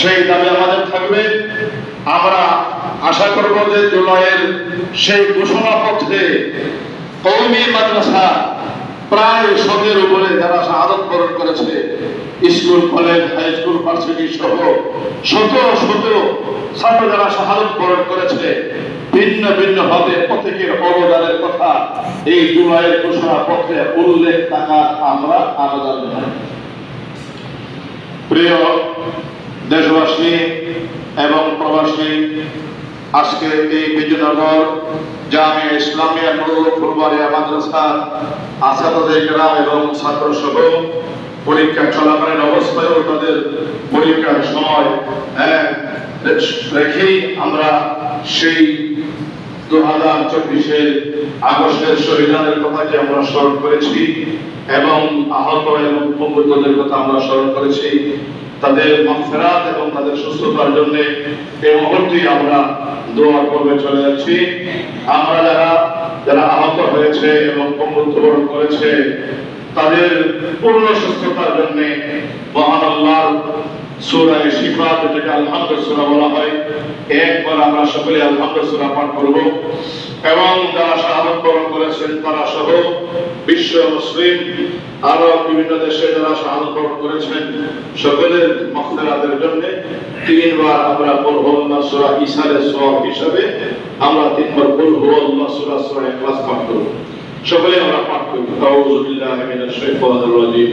সেই দাবি আমাদের থাকবে। আমরা আশা করব যে জুলাইয়ের সেই ঘোষণাপত্রে কৌমি মাদ্রাসা প্রায় শতের উপরে যারা শাহাদত বরণ করেছে, school, college, high school, varsity সহ শত শত ছাত্র যারা শাহাদত বরণ করেছে, ভিন্ন ভিন্ন ভাবে প্রত্যেকের অবদানের কথা এই জুলাইয়ের ঘোষণাপত্রে উল্লেখ থাকা আমরা আবেদন প্রিয় দেশবাসী এবং প্রবাসী আজকে এই বিজয়নগর জামিয়া ইসলামিয়া নুরুল ফুলবাড়িয়া মাদ্রাসা আসাদাদের গ্রাম এবং ছাত্র সহ পরীক্ষা চলাকালীন অবস্থায়ও তাদের পরীক্ষার সময় হ্যাঁ, রেখেই আমরা সেই দু হাজার চব্বিশের আগস্টের শহীদানের কথাকে আমরা স্মরণ করেছি এবং আহত এবং কথা আমরা স্মরণ করেছি। তাদের মাফেরাত এবং তাদের সুস্থতার জন্য এই মুহূর্তে আমরা দোয়া করবে চলে যাচ্ছি। আমরা যারা যারা আহত হয়েছে এবং মৃত্যুবরণ করেছে, তাদের পূর্ণ সুস্থতার জন্য মহান আল্লাহর শিফা বলা হয়, একবার আমরা সকলে পাঠ করব। এবং যারা শাহাদত বরণ করেছেন, তারা সহ বিশ্ব মুসলিম আরও বিভিন্ন দেশে যারা শাহাদত বরণ করেছেন, সকলের জন্য তিনবার আমরা পড়ব আল্লাহ সূরা হিসাবে আমরা তিনবার আল্লাহ ইখলাস পাঠ করব। সকলে আমরা পাঠ করি। আউযু বিল্লাহি মিনাশ শাইতানির রাজীম।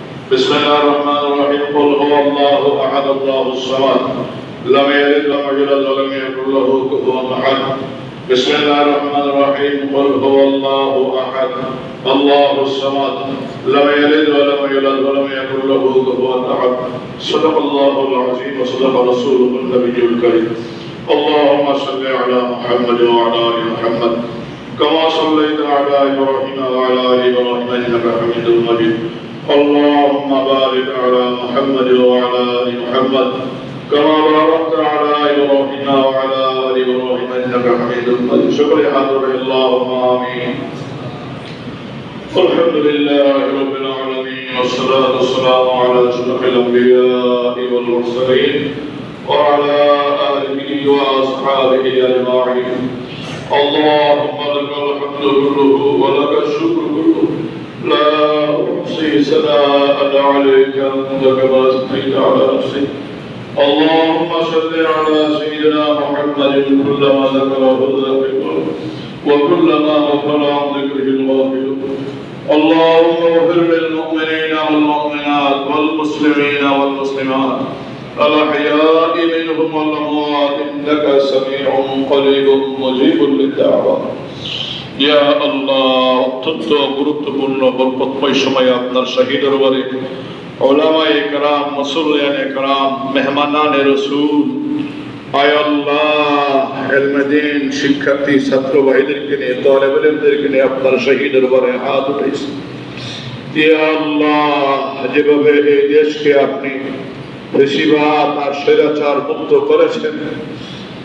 بسم الله الرحمن الرحيم. قل هو الله أحد الله الصمد. لم يلد ولم يولد ولم يكن له كفوا أحد. بسم الله الرحمن الرحيم. قل هو الله أحد الله الصمد. لم يلد ولم يولد ولم يكن له كفوا أحد. صدق الله العظيم وصدق رسوله النبي الكريم. اللهم صل على محمد وعلى آل محمد. كما صليت على إبراهيم وعلى آل إبراهيم إنك حميد مجيد. اللهم بارك على محمد وعلى آل محمد كما باركت على إبراهيم وعلى آل إبراهيم إنك حميد مجيد. شكر حضر اللهم آمين. الحمد لله رب العالمين والصلاة والسلام على أشرف الأنبياء والمرسلين وعلى آله وأصحابه أجمعين. اللهم لك الحمد كله ولك الشكر كله. لا أحصي ثناء عليك أنت كما أثنيت على نفسك. اللهم صل على سيدنا محمد كلما ذكره الذاكرون وكلما غفل عن ذكره الغافلون. اللهم اغفر للمؤمنين والمؤمنات والمسلمين والمسلمات. الأحياء منهم والأموات إنك سميع قريب مجيب للدعوات ইয়া আল্লাহ, অত্যন্ত গুরুত্বপূর্ণ সময় আপনার রসুল। আয় আল্লাহ শিক্ষার্থী, ছাত্র ভাইদেরকে নিয়ে তলেবেলেমদেরকে নিয়ে আপনার হাত উঠেছে ইয়া আল্লাহ, যেভাবে এই দেশকে আপনি বেশিরভাগ আর সেরাচার মুক্ত করেছেন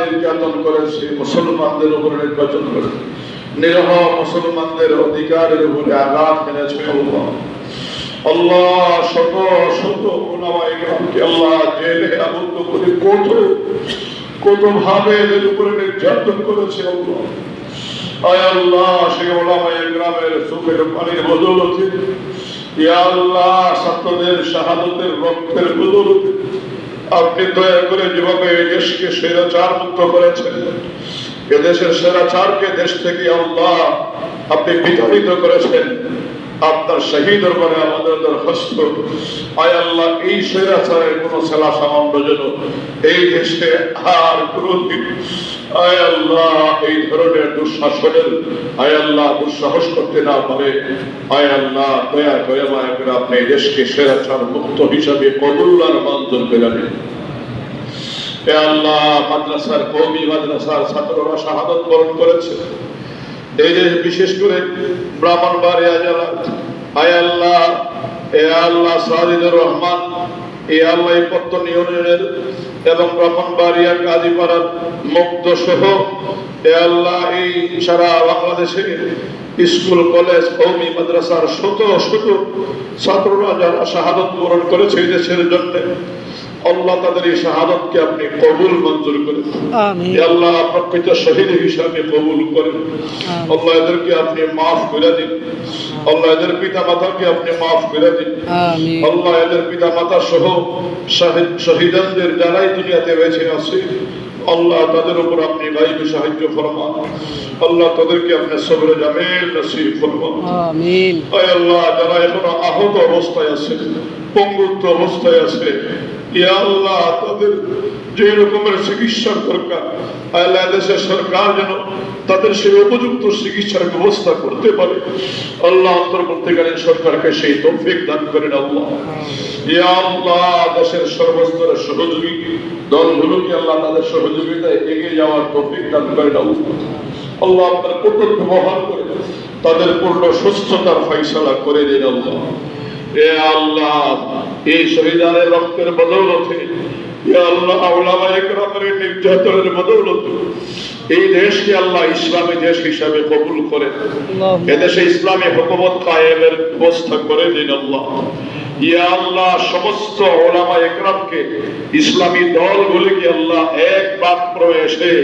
নির্যাতন করেছে মুসলমানদের উপরে নির্যাতন করেছে নিরহ মুসলমানদের অধিকারের উপরে আঘাত এনেছে নির্যাতন করেছে আল্লাহ, সেই ওলামায়ে গ্রামের সুখের পানির বদৌলতে ইয়া আল্লাহ, ছাত্রদের শাহাদতের রক্তের বদৌলতে আপনি দয়া করে যেভাবে এই দেশকে স্বৈরাচার মুক্ত করেছেন, এদেশের চারকে দেশ থেকে আল্লাহ আপনি বিতাড়িত করেছেন। আপনার শহীদ দরবারে আমাদের দরখাস্ত। আয় আল্লাহ, এই স্বৈরাচারের কোন সেলা সামান্য যেন এই দেশে আর কোনদিন, আয় আল্লাহ, এই ধরনের দুঃশাসনের, আয় আল্লাহ, দুঃসাহস করতে না পারে। আয় আল্লাহ, দয়া করে মায়া করে আপনি এই দেশকে স্বৈরাচার মুক্ত হিসাবে কবুল আর মঞ্জুর করে আল্লাহ, মাদ্রাসার কৌমি, মাদ্রাসার ছাত্ররা শাহাদত বরণ করেছে। বিশেষ করে ব্রাহ্মণবাড়িয়া জেলা আয় আল্লাহ এ আল্লাহ সাজিদুর রহমান, এ আল্লাহ এই পত্তন ইউনিয়নের এবং ব্রাহ্মণবাড়িয়া কাজীপাড়ার মুক্ত সহ, এ আল্লাহ এই সারা বাংলাদেশে স্কুল, কলেজ, কৌমি, মাদ্রাসার শত শত ছাত্ররা যারা শাহাদত বরণ করেছে এই দেশের জন্য। আল্লাহ তাদের এই শাহাদতকে আপনি কবুল মঞ্জুর করেন। আল্লাহ প্রকৃত শহীদ হিসাবে কবুল করেন। আল্লাহ এদেরকে আপনি মাফ করে দিন। আল্লাহ এদের পিতা মাতাকে আপনি মাফ করে দিন। আমিন। আল্লাহ এদের পিতা মাতা সহ শাহিদ- শহীদদের যারাই দুনিয়াতে বেঁচে আছে আল্লাহ তাদের উপর আপনি গাইবে সাহায্য ফরমান। আল্লাহ তাদেরকে আপনি সবরে জামিল নসিব ফরমান। আমিন। আল্লাহ যারা এখনও আহত অবস্থায় আছে পঙ্গুত্ব অবস্থায় আছে আল্লাহ, তাদের যে রকমের চিকিৎসার দরকার, আল্লাহ দেশের সরকার যেন তাদের সেই উপযুক্ত চিকিৎসার ব্যবস্থা করতে পারে। আল্লাহ অন্তর্বর্তীকালীন সরকারকে সেই তৌফিক দান করেন আল্লাহ। দেশের সর্বস্তরের সহযোগী দলগুলোকে আল্লাহ তাদের সহযোগিতায় এগিয়ে যাওয়ার তৌফিক দান করেন আল্লাহ। আল্লাহ আপনার কঠোর ব্যবহার করে তাদের পূর্ণ সুস্থতার ফয়সালা করে দিন আল্লাহ। এ আল্লাহ এই শহীদানের রক্তের বদৌলতে এ আল্লাহ আউলামা একরামের নির্যাতনের বদৌলত এই দেশকে আল্লাহ ইসলামী দেশ হিসাবে কবুল করে আল্লাহ এদেশে ইসলামী হকুমত কায়েমের ব্যবস্থা করে দিন আল্লাহ। ইয়া আল্লাহ সমস্ত ওলামা একরামকে ইসলামী দলগুলিকে আল্লাহ এক পাত্র এসে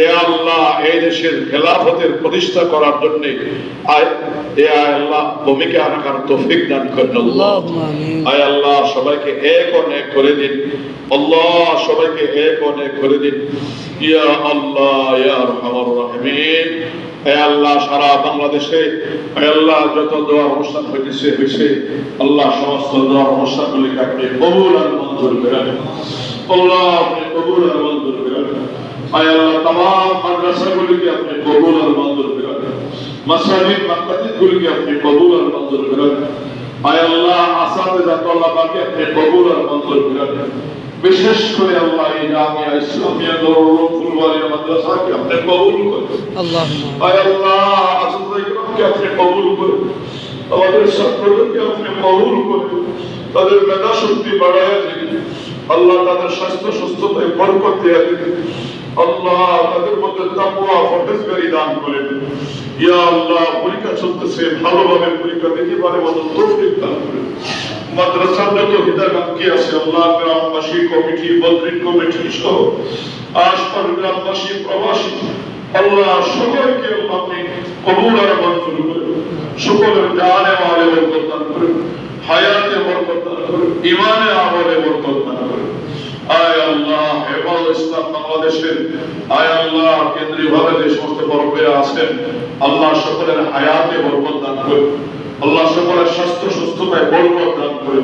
এ আল্লাহ এই দেশের খেলাফতের প্রতিষ্ঠা করার জন্য এ আল্লাহ ভূমিকা রাখার তৌফিক দান করেন। আল্লাহ আয় আল্লাহ সবাইকে এক অনেক করে দিন। আল্লাহ সবাইকে এক অনেক করে দিন। ইয়া আল্লাহ ইয়া রাহিমিন। আল্লাহ, সারা বাংলাদেশে আল্লাহ, যত দোয়া অনুষ্ঠান হইতেছে, হইছে, আল্লাহ সমস্ত দোয়া অনুষ্ঠানগুলিকে আপনি কবুল আর মঞ্জুর করে। আল্লাহ, আপনি কবুল আর মঞ্জুর করে। আয় আল্লাহ, তামাম মাদ্রাসাগুলিকে আপনি কবুল আর মঞ্জুর করে। মাসাজিদ মাকাতিদগুলিকে আপনি কবুল আর মঞ্জুর করে আয় আল্লাহ, আসাদে জাতাল্লাহকে আপনি কবুল আর মঞ্জুর করে। বিশেষ করে আল্লাহ এই জামিয়া ইসলামিয়া দরুল ফুলবাড়িয়া মাদ্রাসাকে আপনি কবুল করেন। আল্লাহুম্মা আয় আল্লাহ আসলে আপনি কবুল করুন। আমাদের ছাত্রদেরকে আপনি কবুল করুন। তাদের মেধা শক্তি বাড়ায় দিন। আল্লাহ তাদের স্বাস্থ্য সুস্থতায় বরকত দিয়ে দিন। আল্লাহ তাদের মধ্যে তাকওয়া ফরজগারি দান করেন ইয়া আল্লাহ পরীক্ষা চলতেছে ভালোভাবে পরীক্ষা দিতে পারে মতো তৌফিক দান করেন মাদ্রাসার যত হিতাকাঙ্ক্ষী আছে, আল্লাহ গ্রামবাসী, কমিটি বদ্রিক কমিটি সহ আশপাশ গ্রামবাসী, প্রবাসী, আল্লাহ সকলকে আপনি কবুল আর মঞ্জুর করেন সকলের জানে মালে বরকত দান হায়াতে বরকত দান ইমানে আমলে বরকত দান আয় আল্লাহ হেফাজ ইসলাম বাংলাদেশের, আয় আল্লাহ কেন্দ্রীয় ভাবে যে সমস্ত বরফেরা আছেন, আল্লাহ সকলের হায়াতে বরকত দান করেন আল্লাহ সকলের স্বাস্থ্য, সুস্থতায় বরকত দান করে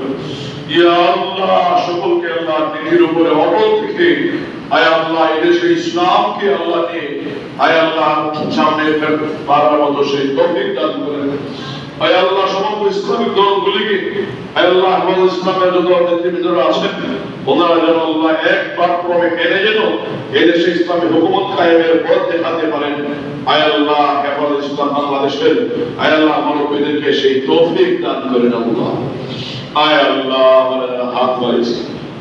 ইয়া আল্লাহ, সকলকে আল্লাহ নিধির উপরে অটল থেকে আয় আল্লাহ এদেশে ইসলামকে আল্লাহ নিয়ে আয় আল্লাহ সামনে পারার মতো সেই তৌফিক দান করেন আয় আল্লাহ সমস্ত ইসলামিক দলগুলিকে, আয় আল্লাহ আমাদের ইসলামের যত নেতৃবৃন্দরা আছেন, ওনারা যেন আল্লাহ এক প্ল্যাটফর্মে এনে যেন এদেশে ইসলামী হুকুমত কায়েমের পথ দেখাতে পারেন। আয় আল্লাহ হেফাজত ইসলাম বাংলাদেশের, আয় আল্লাহ মানবীদেরকে সেই তৌফিক দান করেন আল্লাহ আয় আল্লাহ হাত বাড়িয়েছে,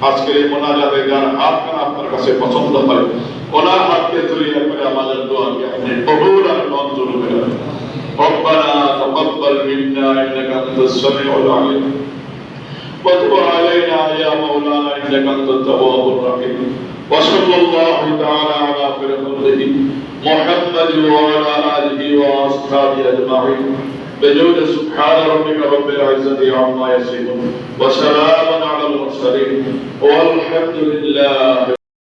আজকের এই মোনাজাতে যার হাত আপনার কাছে পছন্দ হয়, ওনার হাতকে তুলিয়ে করে আমাদের দোয়াকে আপনি কবুল আর মঞ্জুর করেন ربنا تقبل منا إنك أنت السميع العليم. وتب علينا يا مولانا إنك أنت التواب الرحيم. وصلى الله تعالى على خير خلقه محمد وعلى آله وأصحابه أجمعين. بجود سبحان ربك رب العزة عما يصفون. وسلام على المرسلين. والحمد لله